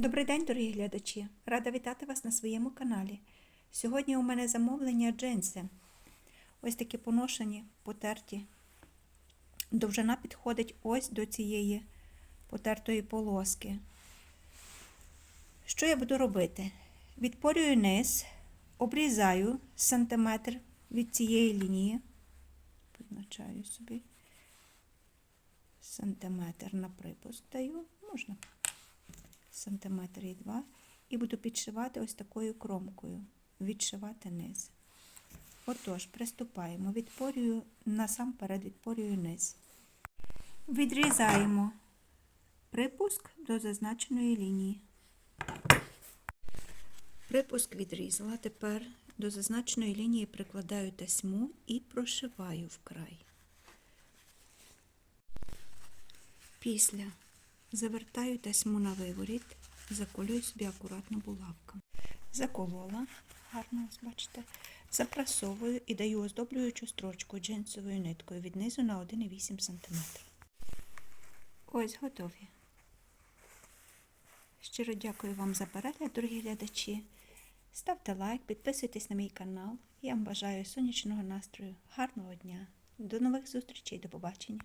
Добрий день, дорогі глядачі! Рада вітати вас на своєму каналі. Сьогодні у мене замовлення джинси. Ось такі поношені, потерті. Довжина підходить ось до цієї потертої полоски. Що я буду робити? Відпорюю низ, обрізаю сантиметр від цієї лінії. Позначаю собі сантиметр на припуск даю. Можна сантиметр і два. І буду підшивати ось такою кромкою, відшивати низ. Отож, приступаємо, відпорюю, насамперед відпорюю низ. Відрізаємо припуск до зазначеної лінії. Припуск відрізала. Тепер до зазначеної лінії прикладаю тесьму і прошиваю вкрай. Після завертаю тесьму на виворіт, заколюю собі акуратно булавком. Заколола, гарно бачите, запрасовую і даю оздоблюючу строчку джинсовою ниткою від низу на 1,8 см. Ось готові. Щиро дякую вам за перегляд, дорогі глядачі. Ставте лайк, підписуйтесь на мій канал. Я вам бажаю сонячного настрою, гарного дня. До нових зустрічей, до побачення.